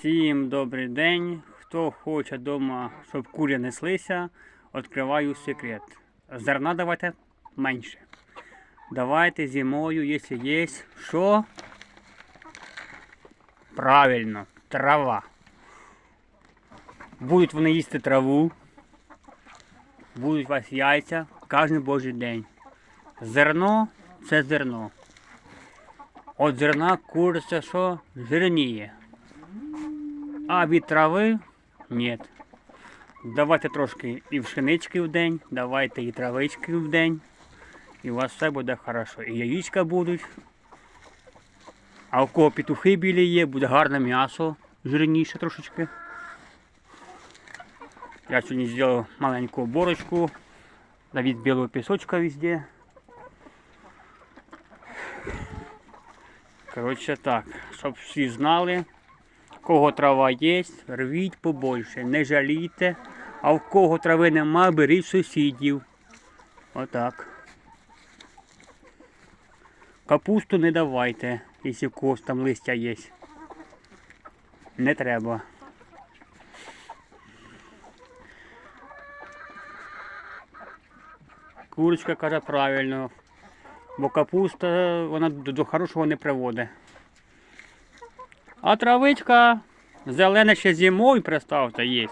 Всім добрий день. Хто хоче вдома, щоб курі неслися, відкриваю секрет. Зерна давайте менше. Давайте зимою, якщо є, що? Правильно, трава. Будуть вони їсти траву, будуть у вас яйця кожен божий день. Зерно це зерно. От зерна куриця що? Жирніє. А від трави ні. Давайте трошки і пшенички в день, давайте і травички в день. І у вас все буде хорошо. І яєчка будуть. А у кого петухи білі є, буде гарне м'ясо, жирніше трошечки. Я сьогодні зробив маленьку борочку. Навіть білого пісочка везде. Коротше так, щоб всі знали. Кого трава є, рвіть побольше, не жалійте. А в кого трави нема, беріть сусідів. Отак. Капусту не давайте, якщо когось там листя є. Не треба. Курочка каже правильно, бо капуста вона до хорошого не приводить. А травичка зелена ще зимою, представте, є.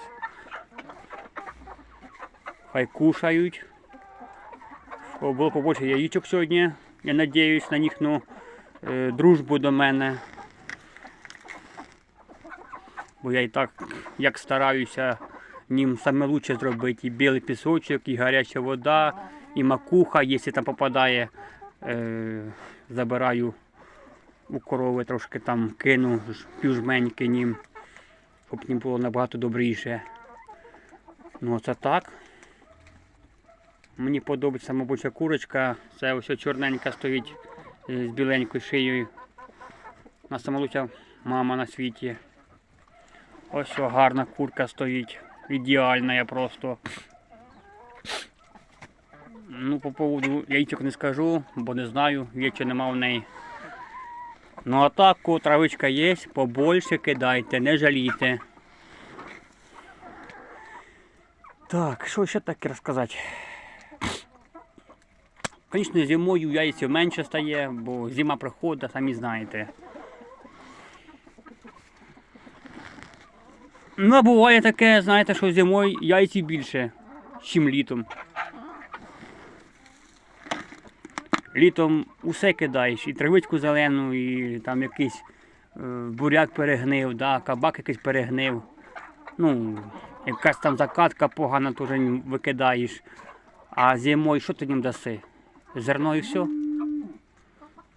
Хай кушають. Щоб було побольше яєчок сьогодні. Я надіюсь на їхню е, дружбу до мене. Бо я і так як стараюся ним саме лучше зробити. І білий пісочок, і гаряча вода, і макуха, якщо там попадає, е, забираю у корови трошки там кину півжменьки ним, щоб їм було набагато добріше. Ну це так. Мені подобається, мабуть, курочка. Це ось чорненька стоїть е, з біленькою шиєю. На самолуття мама на світі. Ось гарна курка стоїть. Ідеальна я просто. Ну, по поводу яйцок не скажу, бо не знаю, є чи нема в неї. Ну а так, ко травичка є, побольше кидайте, не жалійте. Так, що ще таке розказати? Звісно, зимою яйців менше стає, бо зима приходить, самі знаєте. Ну, а буває таке, знаєте, що зимою яйців більше, ніж літом. Літом усе кидаєш, і травичку зелену, і там якийсь е, буряк перегнив, да, кабак якийсь перегнив. Ну, якась там закатка погана теж викидаєш. А зимою що ти їм даси? Зерно і все.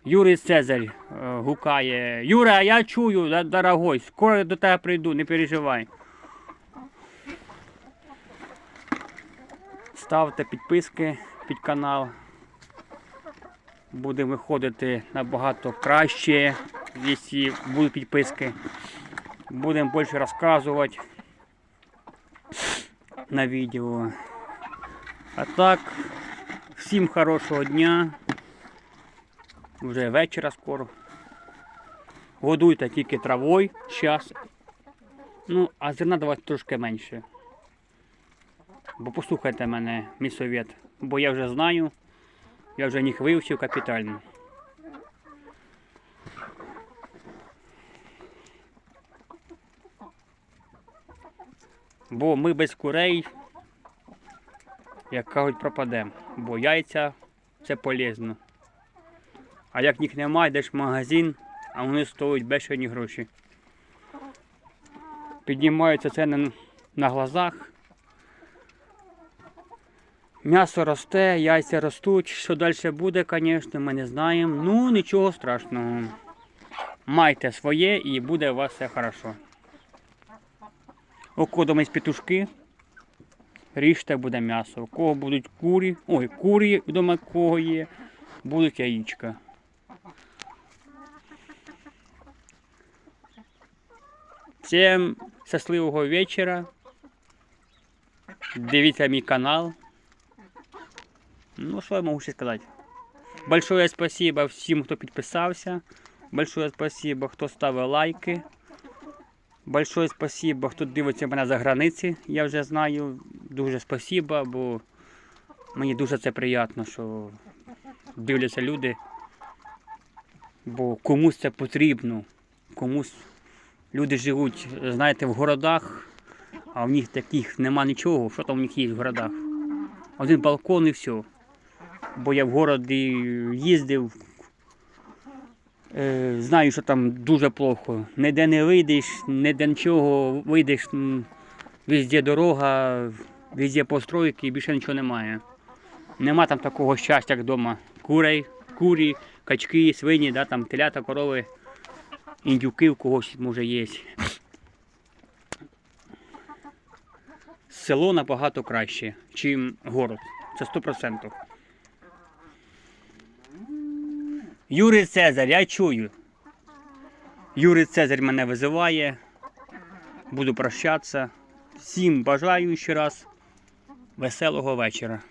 Юрій Цезарь е, гукає. Юра, я чую, дорогой, скоро до тебе прийду, не переживай. Ставте підписки під канал. Буде виходити набагато краще, якщо будуть підписки. Будемо більше розказувати на відео. А так, всім хорошого дня. Вже вечора скоро. Годуйте тільки травою зараз. Ну, а зерна давайте трошки менше. Бо послухайте мене, мій совет. Бо я вже знаю, я вже їх вивчив капітально. Бо ми без курей, як кажуть, пропадемо. Бо яйця це полезно. А як їх немає, йдеш в магазин, а вони стоять бешені гроші. Піднімаються ціни на глазах. М'ясо росте, яйця ростуть. Що далі буде, звісно, ми не знаємо. Ну, нічого страшного. Майте своє і буде у вас все хорошо. У кого дома петушки, ріжте буде м'ясо. У кого будуть курі, ой, курі вдома кого є, будуть яєчка. Всім щасливого вечора. Дивіться мій канал. Ну, що я можу ще сказати? Большое спасибо всім, хто підписався. Большое спасибо, хто ставив лайки. Большое спасибо, хто дивиться мене за границі, я вже знаю. Дуже спасибо, бо мені дуже це приємно, що дивляться люди. Бо комусь це потрібно. Комусь люди живуть, знаєте, в городах, а в них таких нема нічого. Що там в них є в городах? Один балкон і все. Бо я в городі їздив, Е, знаю, що там дуже плохо. Ніде не вийдеш, ніде нічого, вийдеш, везде дорога, везде постройки і більше нічого немає. Нема там такого щастя, як вдома. Курей, курі, качки, свині, да, там телята, корови, індюки в когось може є. Село набагато краще, ніж город. Це 100%. Юрій Цезарь, я чую. Юрій Цезарь мене визиває. Буду прощатися. Всім бажаю ще раз веселого вечора.